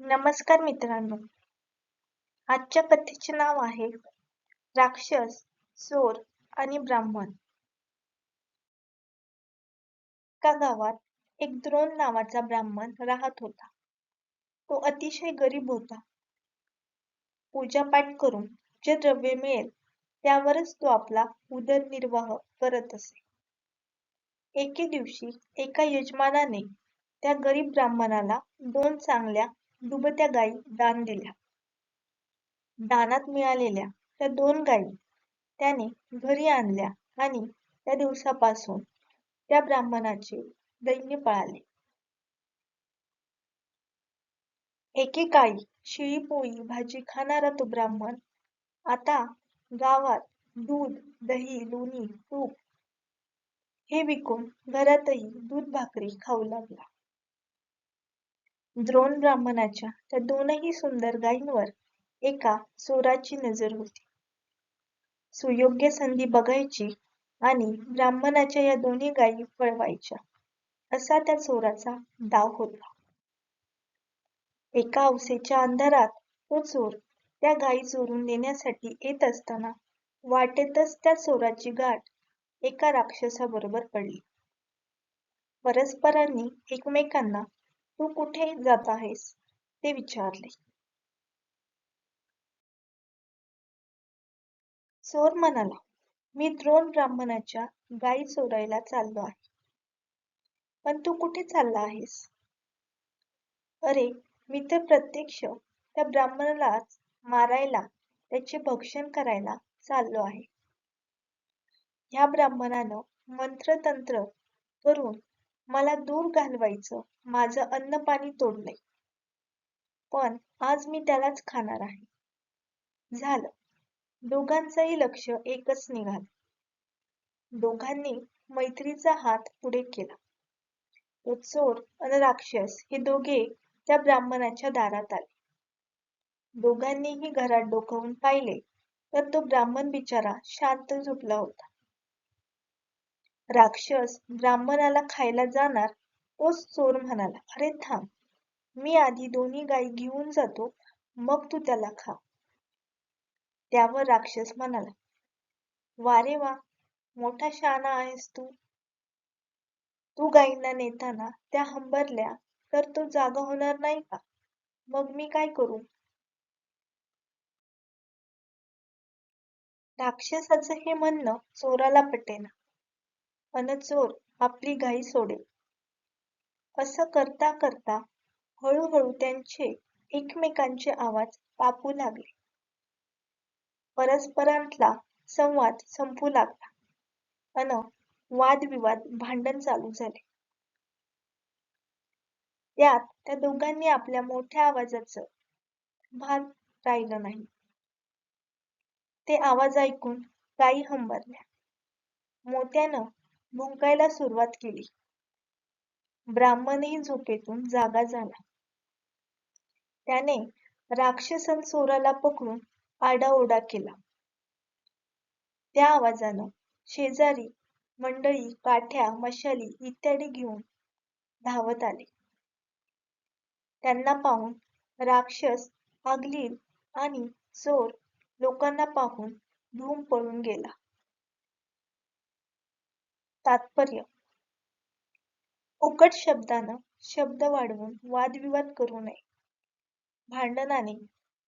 नमस्कार मित्रांनो. आजच्या कथेचे नाव आहे राक्षस चोर आणि ब्राह्मण. एका गावात एक द्रोण नावाचा ब्राह्मण राहत होता. तो अतिशय गरीब होता. पूजापाठ करून जे द्रव्य मिळेल त्यावरच तो आपला उदरनिर्वाह करत असे. एके दिवशी एका यजमानाने त्या गरीब ब्राह्मणाला दोन चांगल्या दुभत्या गायी दान दिल्या. दानात मिळालेल्या त्या दोन गायी त्याने घरी आणल्या आणि त्या दिवसापासून त्या ब्राह्मणाचे दैन्य पळाले. एकेकाळी शिळी पोळी भाजी खाणारा तो ब्राह्मण आता गावात दूध दही लोणी तूप हे विकून घरातही दूध भाकरी खाऊ लागला. द्रोण ब्राह्मणाच्या त्या दोनही सुंदर गायींवर एका चोराची नजर होती. सुयोग्य संधी बघायची आणि ब्राह्मणाच्या या दोन्ही गायी पळवायच्या असा त्या चोराचा डाव होता. एका अवसेच्या अंधारात तो चोर त्या गायी चोरून नेण्यासाठी येत असताना वाटेतच त्या चोराची गाठ एका राक्षसाबरोबर पडली. परस्परांनी एकमेकांना तू कुठे जात आहेस? ते विचारले. चोर म्हणाला मी द्रोण ब्राह्मणाच्या गायी चोरायला चाललो आहे. पण तू कुठे चालला आहेस? अरे मी तर प्रत्यक्ष त्या ब्राह्मणालाच मारायला त्याचे भक्षण करायला चाललो आहे. ह्या ब्राह्मणानं मंत्रतंत्र करून मला दूर घालवायचं माझं अन्न पाणी तोडलंय पण आज मी त्यालाच खाणार आहे. झालं. दोघांचंही लक्ष एकच निघालं. दोघांनी मैत्रीचा हात पुढे केला. तो चोर आणि राक्षस हे दोघे त्या ब्राह्मणाच्या दारात आले. दोघांनीही घरात डोकावून पाहिले तर तो ब्राह्मण बिचारा शांत झोपला होता. राक्षस ब्राह्मणाला खायला जाणार? तोच चोर म्हणाला अरे थांब मी आधी दोन्ही गायी घेऊन जातो मग तू त्याला खा. त्यावर राक्षस म्हणाला वारे वा मोठा शहाणा आहेस तू. तू गायींना नेताना त्या हंबरल्या तर तो जागा होणार नाही का? मग मी काय करू? राक्षसाचं हे म्हणणं चोराला पटेना. अन चोर आपली गाई सोडेल असं करता करता हळूहळू त्यांचे एकमेकांचे आवाज तापू लागले. परस्परांतला संवाद संपू लागला. अन वादविवाद भांडण चालू झाले. त्यात त्या दोघांनी आपल्या मोठ्या आवाजाचं भान राहिलं नाही. ते आवाज ऐकून गायी हंबरल्या. मोत्यानं भुंकायला सुरुवात केली. ब्राह्मणही झोपेतून जागा झाला. त्याने राक्षसन चोराला पकडून आडाओडा केला. त्या आवाजानं शेजारी मंडळी काठ्या मशाली इत्यादी घेऊन धावत आले. त्यांना पाहून राक्षस आगलील आणि चोर लोकांना पाहून धूम पळून गेला. तात्पर्य. उकट शब्दानं शब्द वाढवून वादविवाद करू नये. भांडणाने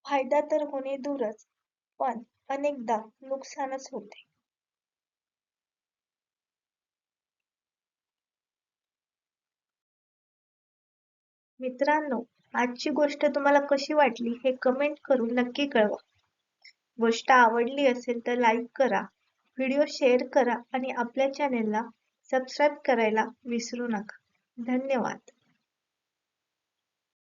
फायदा तर होणे दूरच पण अनेकदा नुकसानच होते. मित्रांनो आजची गोष्ट तुम्हाला कशी वाटली हे कमेंट करून नक्की कळवा. गोष्ट आवडली असेल तर लाईक करा. व्हिडिओ शेअर करा आणि आपल्या चॅनेलला सबस्क्राईब करायला विसरू नका. धन्यवाद.